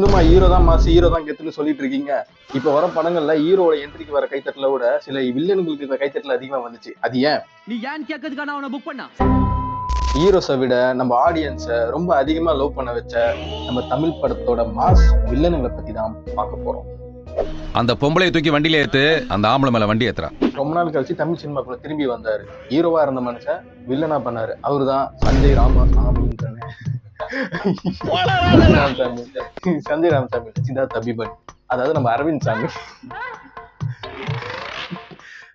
இன்னுமா ஹீரோ தான் மாசு ஹீரோ தான் கெத்துன்னு சொல்லிட்டு இருக்கீங்க. இப்ப வர படங்கள்ல ஹீரோட என்ட்ரிக்கு வர கைத்தட்டல விட சில வில்லன்களுக்கு இந்த கைத்தட்டல் அதிகமா வந்துச்சு. அது ஏன்? நீ ஏன் கேட்கறதுக்கா நான் அவனை புக் பண்ணா? ஹீரோஸை விட நம்ம ஆடியன்ஸை ரொம்ப அதிகமா லவ் பண்ண வச்ச நம்ம தமிழ் படத்தோட மாஸ் வில்லனுங்களை பத்தி தான் பார்க்க போறோம். அந்த பொம்பளையை தூக்கி வண்டியில ஏத்து அந்த ஆம்பளை மேல வண்டி ஏத்துறா. ரொம்ப நாள் கழிச்சு தமிழ் சினிமாக்குள்ள திரும்பி வந்தாரு. ஹீரோவா இருந்த மனுஷன் வில்லனா பண்ணாரு. அவருதான் சஞ்சய் ராமசாமின்றனே ராமசாமி சஞ்சய் ராமசாமி சிதா அபிமன் அதாவது நம்ம அரவிந்த் சாமி.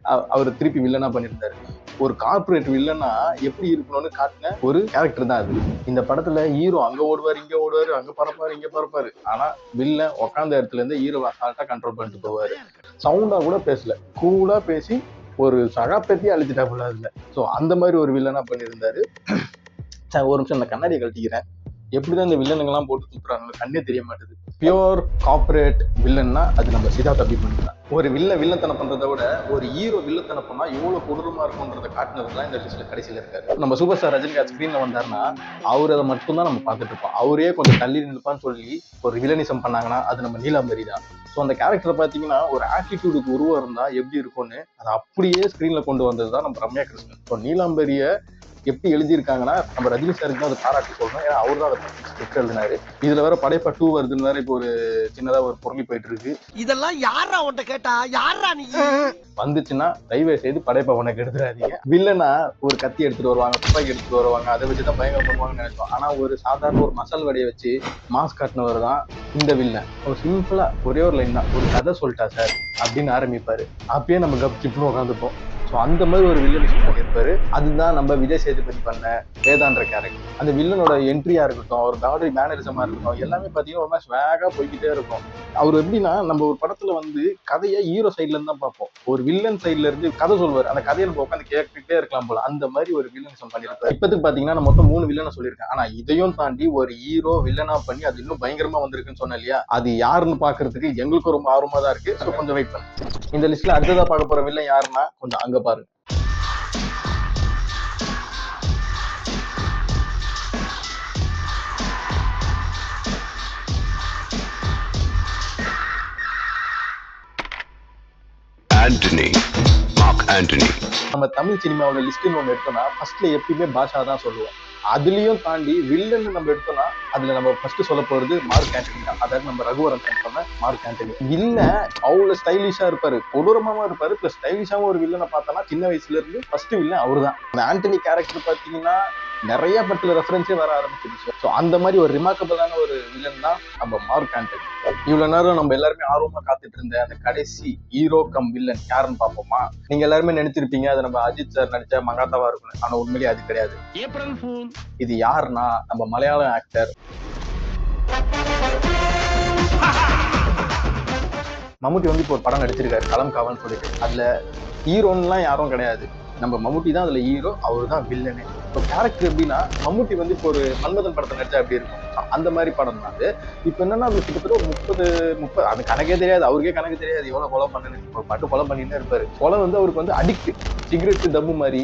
அவ- அவர் திருப்பி வில்லனா பண்ணியிருந்தாரு ஒரு கார்ப்பரேட் வில்லனா எப்படி இருக்கணும்னு காட்டின ஒரு கேரக்டர் தான் அது. இந்த படத்துல ஹீரோ அங்க ஓடுவார் இங்க ஓடுவாரு அங்க பறப்பாரு இங்க பறப்பாரு. ஆனா வில்லன் உக்காந்த இடத்துல இருந்து ஹீரோ அசால்ட்டா கண்ட்ரோல் பண்ணிட்டு போவாரு. சவுண்டா கூட பேசல. கூலா பேசி ஒரு சகாப்பத்தி அழிச்சிட்டாப்புல அதுல. ஸோ அந்த மாதிரி ஒரு வில்லனா பண்ணியிருந்தாரு. சரி, ஒரு நிமிஷம் அந்த கண்ணாடியை கழட்டிக்கிறேன். எப்படிதான் இந்த வில்லனுங்கெல்லாம் போட்டு சுத்துறாங்க கண்ணே தெரிய மாட்டேது. பியோர் கார்பரேட் வில்லன்னா அது நம்ம சிதார்த் அபிமன்யு தான். ஒரு வில்ல வில்லத்தனம் பண்றதை விட ஒரு ஹீரோ வில்லத்தனை பண்ணா எவ்வளவு கொடூரமா இருக்கும்ன்றத காட்டினதுலாம் இந்த லிஸ்ட்ல கடைசியில இருக்காரு. நம்ம சூப்பர் ஸ்டார் ரஜினிகாந்த் ஸ்கிரீன்ல வந்தாருன்னா அவர் அதை மட்டும் தான் நம்ம பார்த்துட்டு இருப்போம். அவரே கொஞ்சம் தள்ளி நிற்பான்னு சொல்லி ஒரு வில்லனிசம் பண்ணாங்கன்னா அது நம்ம நீலாம்பரி தான். ஸோ அந்த கேரக்டர் பார்த்தீங்கன்னா ஒரு ஆட்டிடியூடுக்கு உருவம் இருந்தா எப்படி இருக்கும்னு அதை அப்படியே ஸ்கிரீன்ல கொண்டு வந்தது தான் நம்ம ரம்யா கிருஷ்ணன். ஸோ நீலாம்பரிய எப்படி எழுதியிருக்காங்கன்னா நம்ம ரஜினி சாருக்கு அதை பாராட்டி சொல்லணும். ஏன்னா அவர் தான் அதை ஸ்கிரிப்ட் எழுதினாரு. இதுல வேற படைப்பா டூ வருதுன்னு வேற இப்போ ஒரு சின்னதா ஒரு பொருளி போயிட்டு இருக்கு இதெல்லாம் யாரா உன்ட்ட கேட்டா? யாரா நீ? வந்துச்சுன்னா தயவு செய்து படைப்பா உனக்கு எடுத்துடாதீங்க. வில்லனா ஒரு கத்தி எடுத்துட்டு வருவாங்க துப்பாக்கி எடுத்துட்டு வருவாங்க. அதை வச்சு தான் பயங்கரம் பண்ணுவாங்கன்னு நினைச்சோம் ஆனா ஒரு சாதாரண ஒரு மசால் வடையை வச்சு மாஸ் காட்டினவர் தான் இந்த வில்லன். ஒரு சிம்பிளா ஒரே ஒரு லைன் தான். ஒரு கதை சொல்லிட்டா சார் அப்படின்னு ஆரம்பிப்பாரு. அப்பயே நம்ம கப் சிப்னு உட்காந்துப்போம் ஸோ அந்த மாதிரி ஒரு வில்லனிசம் பண்ணியிருப்பாரு அதுதான் நம்ம விஜய் சேதுபதி பண்ண வேதான்ற கேரக்டர் அந்த வில்லனோட என்ட்ரியா இருக்கட்டும் அவர் பாடி மேனரிசமா இருக்கட்டும் எல்லாமே பார்த்தீங்கன்னா ரொம்ப ஸ்வேகா போய்கிட்டே இருக்கும். அவர் எப்படின்னா நம்ம ஒரு படத்துல வந்து கதையை ஹீரோ சைட்ல இருந்து தான் பார்ப்போம். ஒரு வில்லன் சைட்ல இருந்து கதை சொல்வார். அந்த கதையை நம்ம உட்காந்து கேட்டுக்கிட்டே இருக்கலாம் போல. அந்த மாதிரி ஒரு வில்லனிசம் பண்ணியிருப்பாரு. இப்பத்துக்கு பாத்தீங்கன்னா நான் மொத்தம் மூணு வில்லனை சொல்லியிருக்கேன். ஆனா இதையும் தாண்டி ஒரு ஹீரோ வில்லனா பண்ணி அது இன்னும் பயங்கரமா வந்திருக்குன்னு சொன்ன இல்லையா? அது யாருன்னு பாக்குறதுக்கு எங்களுக்கும் ரொம்ப ஆர்வமா தான் இருக்கு. கொஞ்சம் வெயிட் பண்ணு. இந்த லிஸ்ட்ல அடுத்ததா பார்க்க போற வில்லன் யாருன்னா கொஞ்சம் அங்க பாருங்க ஆண்டனி மார்க் ஆண்டனி நம்ம தமிழ் சினிமாவோட லிஸ்ட்னு ஒன்று எடுத்தோம்னா ஃபர்ஸ்ட்ல எப்பயுமே பாஷா தான் சொல்லுவோம். அதுலயும் தாண்டி வில்லன் நம்ம எடுத்தோம்னா அதுல நம்ம ஃபர்ஸ்ட் சொல்ல போறது மார்க் ஆண்டனி தான். அதாவது நம்ம ரகுவரன் சொன்ன மார்க் ஆண்டனி வில்லன் அவ்வளவு ஸ்டைலிஷா இருப்பாரு. கொடூரமாவும் இருப்பாரு பிளஸ் ஸ்டைலிஷாவும் ஒரு வில்லனை பார்த்தோம்னா சின்ன வயசுல இருந்து ஃபர்ஸ்ட் வில்லன் அவர் தான் அந்த ஆண்டனி கேரக்டர் பாத்தீங்கன்னா நிறைய படத்துல ரெஃபரன்ஸே வர ஆரம்பிச்சிருச்சு. ஸோ அந்த மாதிரி ஒரு ரிமார்க்கபிளான ஒரு வில்லன் தான் நம்ம மார்க் ஆண்டனி. இவ்வளவு நேரம் நம்ம எல்லாருமே ஆர்வமா காத்துட்டு இருந்த அந்த கடைசி ஹீரோ கம் வில்லன் யாருன்னு பார்ப்போமா? நீங்க எல்லாருமே நினைச்சிருப்பீங்க அது நம்ம அஜித் சார் நடிச்ச மங்காத்தாவா இருக்கணும். ஆனா உண்மையிலேயே அது கிடையாது. இது யாருன்னா நம்ம மலையாளம் ஆக்டர் மம்முட்டி வந்து இப்போ ஒரு படம் நடிச்சிருக்காரு களம் காவல்னு சொல்லிட்டு. அதுல ஹீரோன்லாம் யாரும் கிடையாது. நம்ம மம்முட்டி தான் அதுல ஹீரோ அவர் தான் வில்லனே இப்போ கேரக்டர் எப்படின்னா மம்முட்டி வந்து இப்போ ஒரு மன்மதன் படத்தை நடிச்சா எப்படி இருக்கும்? அந்த மாதிரி படம் தான் அது. இப்போ என்னன்னா அது கிட்டத்தட்ட ஒரு முப்பது முப்பது அது கணக்கே தெரியாது. அவருக்கே கணக்கு தெரியாது. எவ்வளவு கொலை பண்ணுன்னு பாட்டு கொலை பண்ணிட்டே இருப்பாரு. கொலை வந்து அவருக்கு வந்து அடிக்ட் சிகரெட் தம்பு மாதிரி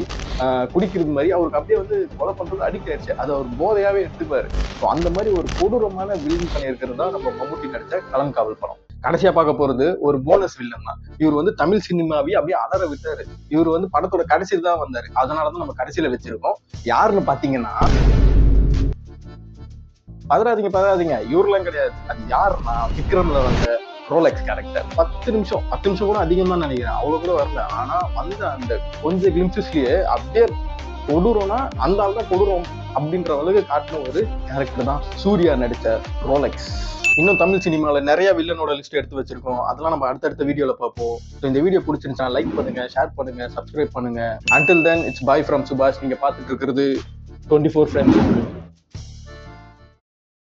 குடிக்கிறது மாதிரி அவருக்கு அப்படியே வந்து கொலை பண்றது அடிக்ட் ஆயிடுச்சு. அது அவர் போதையாவே எடுத்துப்பாரு. ஸோ அந்த மாதிரி ஒரு கொடூரமான வில்லிங் பண்ணியிருக்கிறது தான் நம்ம மம்முட்டி நடிச்ச கலங்காவல் படம். கடைசியா பார்க்க போறது ஒரு போனஸ் வில்லன் தான். இவர் வந்து தமிழ் சினிமாவே அப்படியே அலற விட்டாரு. இவர் வந்து படத்தோட கடைசியில் தான் வந்தாரு. அதனாலதான் நம்ம கடைசியில வச்சிருக்கோம். யாருன்னு பாத்தீங்கன்னா பதறாதீங்க பதறாதீங்க. இவரெல்லாம் கிடையாது. அது யாருன்னா விக்ரம்ல வந்த ரோலெக்ஸ் கேரக்டர் பத்து நிமிஷம் பத்து நிமிஷம் கூட அதிகம் தான் நினைக்கிறேன். அவ்வளவு கூட வரல. ஆனா வந்த அந்த கொஞ்சம் கிளிம்சஸ்லயே அப்படியே கொடூரம்னா அந்த ஆள் தான் கொடூரம் அப்படின்ற அளவுக்கு காட்டின ஒரு கேரக்டர் தான் சூர்யா நடிச்ச ரோலெக்ஸ் இன்னும் தமிழ் சினிமாவில் நிறைய வில்லனோட லிஸ்ட் எடுத்து வச்சிருக்கோம். அதெல்லாம் நம்ம அடுத்தடுத்த வீடியோவில் பார்ப்போம். ஸோ இந்த வீடியோ பிடிச்சிருந்துச்சுன்னா லைக் பண்ணுங்க ஷேர் பண்ணுங்க சப்ஸ்கிரைப் பண்ணுங்க. Until then it's bye from Subash நீங்க பார்த்துட்டு இருக்கிறது டுவெண்ட்டி ஃபோர் ஃப்ரெண்ட்ஸ்